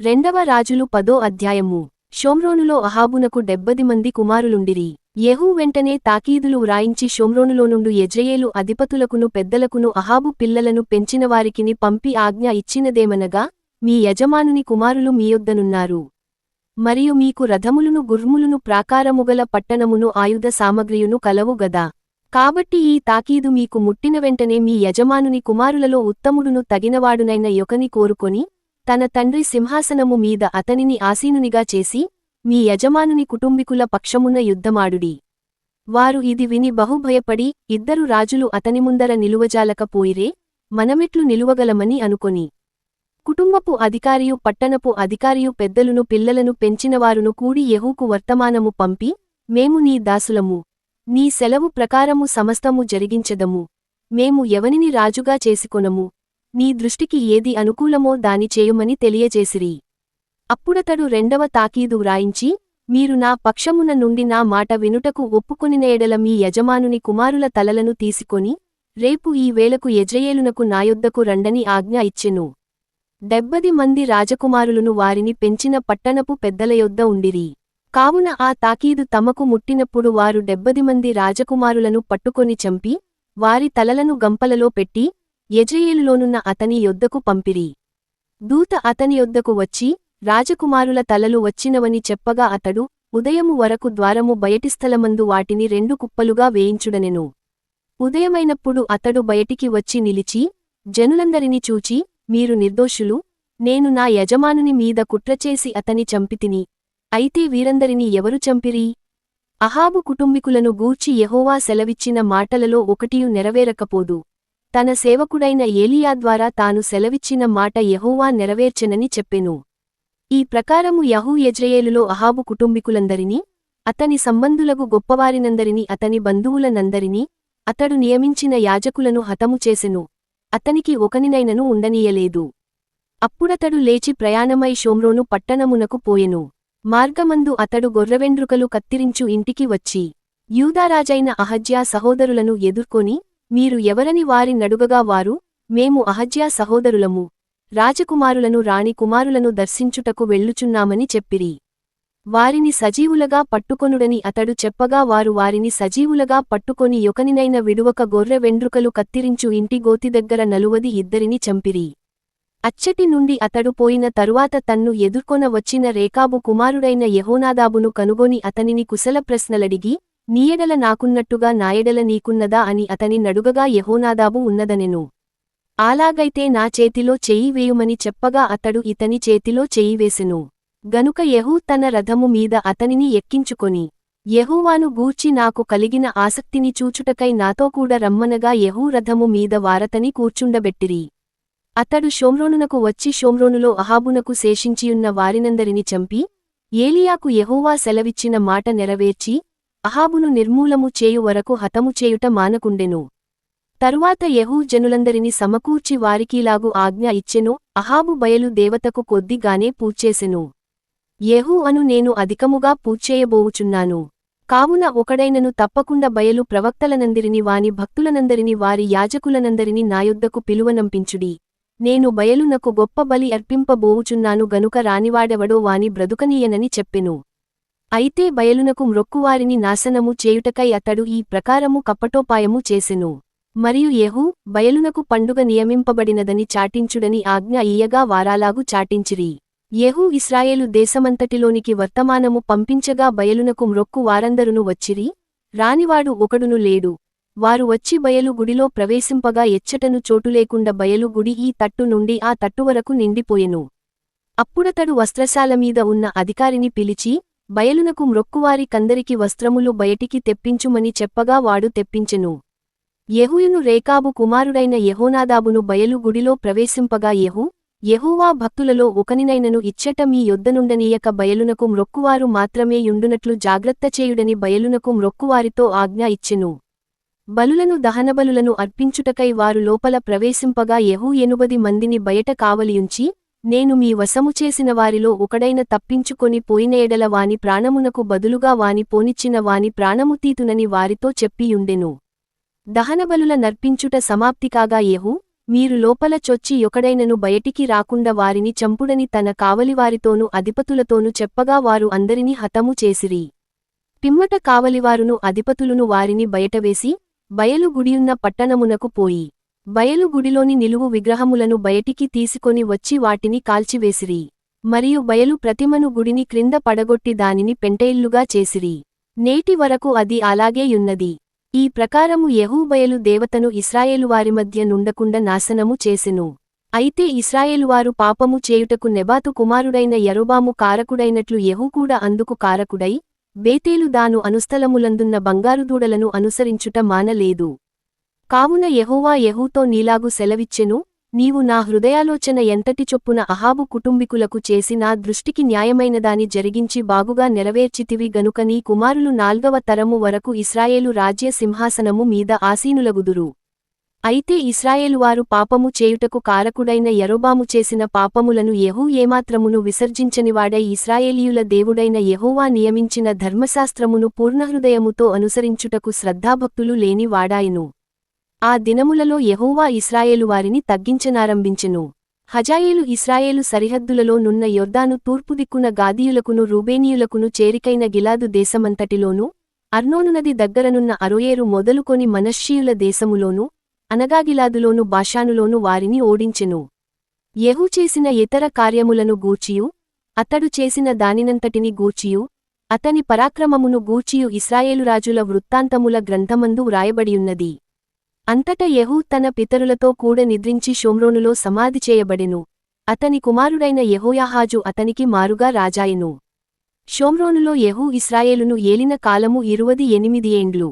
రెండవ రాజులు పదో అధ్యాయము. షోమ్రోనులో అహాబునకు డెబ్బది మంది కుమారులుండిరి. యెహూ వెంటనే తాకీదులు వ్రాయించి షోమ్రోనులోనుండు నుండు అధిపతులకును పెద్దలకును అహాబు పిల్లలను పెంచినవారికిని పంపి ఆజ్ఞ ఇచ్చినదేమనగా మీ యజమానుని కుమారులు మీయొద్దనున్నారు మరియు మీకు రథములును గుర్ములును ప్రాకారముగల పట్టణమును ఆయుధ సామగ్రియును కలవు గదా. కాబట్టి ఈ తాకీదు మీకు ముట్టిన వెంటనే మీ యజమానుని కుమారులలో ఉత్తముడును తగినవాడునైన యొకని కోరుకొని తన తండ్రి సింహాసనము మీద అతనిని ఆసీనునిగా చేసి మీ యజమానుని కుటుంబికుల పక్షమున యుద్ధమాడుడి. వారు ఇది విని బహుభయపడి ఇద్దరు రాజులు అతని ముందర నిలువజాలకపోయిరే మనమెట్లు నిలువగలమని అనుకొని. కుటుంబపు అధికారియు పట్టణపు అధికారియు పెద్దలును పిల్లలను పెంచినవారును కూడి యహూకు వర్తమానము పంపి మేము నీ దాసులము. నీ సెలవు ప్రకారము సమస్తము జరిగించెదము. మేము ఎవనిని రాజుగా చేసుకొనము. నీ దృష్టికి ఏది అనుకూలమో దాని చేయుమని తెలియజేసిరి. అప్పుడతడు రెండవ తాకీదు వ్రాయించి మీరు నా పక్షమున నుండి నా మాట వినుటకు ఒప్పుకొనిన ఎడల మీ యజమానుని కుమారుల తలలను తీసుకొని రేపు ఈ వేళకు యజ్రయేలునకు నాయొద్దకు రండని ఆజ్ఞ ఇచ్చెను. డెబ్బది మంది రాజకుమారులను వారిని పెంచిన పట్టణపు పెద్దల యొద్ద ఉండిరి. కావున ఆ తాకీదు తమకు ముట్టినప్పుడు వారు డెబ్బది మంది రాజకుమారులను పట్టుకొని చంపి వారి తలలను గంపలలో పెట్టి యజ్రయేలులోనున్న అతని యొద్దకు పంపిరి. దూత అతని యొద్దకు వచ్చి రాజకుమారుల తలలు వచ్చినవని చెప్పగా అతడు ఉదయము వరకు ద్వారము బయటి స్థలమందు వాటిని రెండు కుప్పలుగా వేయించుడనెను. ఉదయమైనప్పుడు అతడు బయటికి వచ్చి నిలిచి జనులందరినీ చూచి మీరు నిర్దోషులు నేను నా యజమానుని మీద కుట్రచేసి అతని చంపితిని. అయితే వీరందరినీ ఎవరు చంపిరి? అహాబు కుటుంబికులను గూర్చి యహోవా సెలవిచ్చిన మాటలలో ఒకటియు నెరవేరకపోదు. తన సేవకుడైన ఏలియా ద్వారా తాను సెలవిచ్చిన మాట యహోవా నెరవేర్చెనని చెప్పెను. ఈ ప్రకారము యహూ యజ్రయేలులో అహాబు కుటుంబికులందరినీ అతని సంబంధులకు గొప్పవారినందరినీ అతని బంధువులనందరినీ అతడు నియమించిన యాజకులను హతము చేసెను. అతనికి ఒకనినైనను ఉండనీయలేదు. అప్పుడతడు లేచి ప్రయాణమై షోమ్రోను పట్టణమునకు పోయెను. మార్గమందు అతడు గొర్రెవెండ్రుకలు కత్తిరించు ఇంటికి వచ్చి యూదారాజైన అహజ్యా సహోదరులను ఎదుర్కొని మీరు ఎవరని వారి నడుగగా వారు మేము అహజ్యా సహోదరులము. రాజకుమారులను రాణి కుమారులను దర్శించుటకు వెళ్ళుచున్నామని చెప్పిరి. వారిని సజీవులగా పట్టుకొనుడని అతడు చెప్పగా వారు వారిని సజీవులగా పట్టుకొని యొకనినైన విడువక గొర్రె వెండ్రుకలు కత్తిరించు ఇంటి గోతి దగ్గర నలువది ఇద్దరిని చంపిరి. అచ్చటి నుండి అతడు పోయిన తరువాత తన్ను ఎదుర్కొన వచ్చిన రేకాబు కుమారుడైన యహోనాదాబును కనుగొని అతనిని కుశల ప్రశ్నలడిగి నీయెడల నాకున్నట్టుగా నాయెడల నీకున్నదా అని అతని నడుగగా యహోనాదాబు ఉన్నదనెను. అలాగైతే నా చేతిలో చెయ్యి వేయుమని చెప్పగా అతడు ఇతని చేతిలో చెయ్యి వేసెను. గనుక యహూ తన రథము మీద అతనిని ఎక్కించుకొని యహూవాను గూర్చి నాకు కలిగిన ఆసక్తిని చూచుటకై నాతో కూడా రమ్మనగా యహూ రథము మీద వారతని కూర్చుండబెట్టిరి. అతడు షోమ్రోనునకు వచ్చి షోమ్రోనులో అహాబునకు శేషించియున్న వారినందరిని చంపి ఏలియాకు యహూవా సెలవిచ్చిన మాట నెరవేర్చి అహాబును నిర్మూలము చేయు వరకు హతము చేయుట మానకుండెను. తరువాత యహూ జనులందరిని సమకూర్చి వారికీలాగు ఆజ్ఞ ఇచ్చెను అహాబు బయలు దేవతకు కొద్దిగానే పూచేసెను. యెహూ అను నేను అధికముగా పూడ్చేయబోవుచున్నాను కావున ఒకడైనను తప్పకుండా బయలు ప్రవక్తలనందరిని వాని భక్తులనందరిని వారి యాజకులనందరిని నాయొద్దకు పిలువనంపించుడి. నేను బయలునకు గొప్ప బలి అర్పింపబోవుచున్నాను గనుక రానివాడెవడో వాని బ్రదుకనీయనని చెప్పెను. అయితే బయలునకు మ్రొక్కువారిని నాశనము చేయుటకై అతడు ఈ ప్రకారము కపటోపాయము చేసెను. మరియు యెహూ బయలునకు పండుగ నియమింపబడినదని చాటించుడని ఆజ్ఞ ఇయ్యగా వారాలాగు చాటించిరి. యహూ ఇస్రాయేలు దేశమంతటిలోనికి వర్తమానము పంపించగా బయలునకు మ్రొక్కు వారందరును వచ్చిరి. రానివాడు ఒకడును లేడు. వారు వచ్చి బయలు గుడిలో ప్రవేశింపగా ఎచ్చటను చోటులేకుండా బయలు గుడి ఈ తట్టు నుండి ఆ తట్టు వరకు నిండిపోయెను. అప్పుడతడు వస్త్రశాల మీద ఉన్న అధికారిని పిలిచి బయలునకు మ్రొక్కువారి కందరికి వస్త్రములు బయటికి తెప్పించుమని చెప్పగా వాడు తెప్పించెను. యెహూయును రేకాబు కుమారుడైన యహోనాదాబును బయలు గుడిలో ప్రవేశింపగా యెహూ యహూవా భక్తులలో ఒకనినైనను ఇచ్చట మీ యొద్దనుండనీయక బయలునకు మ్రొక్కువారు మాత్రమే యుండునట్లు జాగ్రత్త చేయుడని బయలునకు మ్రొక్కువారితో ఆజ్ఞ ఇచ్చెను. బలులను దహనబలులను అర్పించుటకై వారు లోపల ప్రవేశింపగా యహూ ఎనుబది మందిని బయట కావలియుంచి నేను మీ వశము చేసిన వారిలో ఒకడైన తప్పించుకొని పోయిన ఎడల వాని ప్రాణమునకు బదులుగా వాని పోనిచ్చిన వాని ప్రాణము తీతునని వారితో చెప్పియుండెను. దహనబలుల నర్పించుట సమాప్తి కాగా మీరు లోపల చొచ్చి ఒకడైనను బయటికి రాకుండా వారిని చంపుడని తన కావలివారితోనూ అధిపతులతోనూ చెప్పగా వారు అందరినీ హతము చేసిరి. పిమ్మట కావలివారును అధిపతులును వారిని బయటవేసి బయలు గుడియున్న పట్టణమునకు పోయి. బయలు గుడిలోని నిలువు విగ్రహములను బయటికి తీసుకొని వచ్చి వాటిని కాల్చివేసిరి. మరియు బయలు ప్రతిమను గుడిని క్రింద పడగొట్టి దానిని పెంటేళ్ళుగా చేసిరి. నేటి వరకు అది అలాగే యున్నది ఈ ప్రకారము యహూబయలు దేవతను ఇస్రాయేలువారి మధ్య నుండకుండా నాశనము చేసెను. అయితే ఇస్రాయేలువారు పాపము చేయుటకు నెబాతు కుమారుడైన యరుబాము కారకుడైనట్లు యెహూ కూడా అందుకు కారకుడై బేతేలు దాను అనుస్థలములందున్న బంగారు దూడలను అనుసరించుట మానలేదు. కావున యహోవా యెహూతో నీలాగు సెలవిచ్చెను నీవు నా హృదయాలోచన ఎంతటి చొప్పున అహాబు కుటుంబికులకు చేసి నా దృష్టికి న్యాయమైనదాని జరిగించి బాగుగా నెరవేర్చితివి గనుక నీ కుమారులు నాల్గవ తరము వరకు ఇస్రాయేలు రాజ్య సింహాసనము మీద ఆసీనులగుదురు. అయితే ఇస్రాయేలువారు పాపము చేయుటకు కారకుడైన యరోబాము చేసిన పాపములను యహూ ఏమాత్రమును విసర్జించనివాడై ఇస్రాయేలీయుల దేవుడైన యహోవా నియమించిన ధర్మశాస్త్రమును పూర్ణహృదయముతో అనుసరించుటకు శ్రద్ధాభక్తులు లేని వాడాయను. ఆ దినములలో ఎహూవా ఇస్రాయేలు వారిని తగ్గించనారంభించెను. హజాయేలు ఇస్రాయేలు సరిహద్దులలో నున్న యొర్దాను తూర్పు దిక్కున గాదీయులకును రూబేనీయులకును చేరికైన గిలాదు దేశమంతటిలోనూ అర్నోను నది దగ్గరనున్న అరోయేరు మొదలుకొని మనశ్షీయుల దేశములోనూ అనగాగిలాదులోను బాషానులోను వారిని ఓడించెను. యెహూ చేసిన ఇతర కార్యములను గూచియు అతడు చేసిన దానినంతటిని గూచియు అతని పరాక్రమమును గూచియు ఇస్రాయేలు రాజుల వృత్తాంతముల గ్రంథమందు వ్రాయబడియున్నది. అంతట యహూ తన పితరులతో కూడ నిద్రించి షోమ్రోనులో సమాధి చేయబడెను. అతని కుమారుడైన యహోయాహాజు అతనికి మారుగా రాజాయెను. షోమ్రోనులో యహూ ఇస్రాయేలును ఏలిన కాలము ఇరువది ఎనిమిది ఏండ్లు.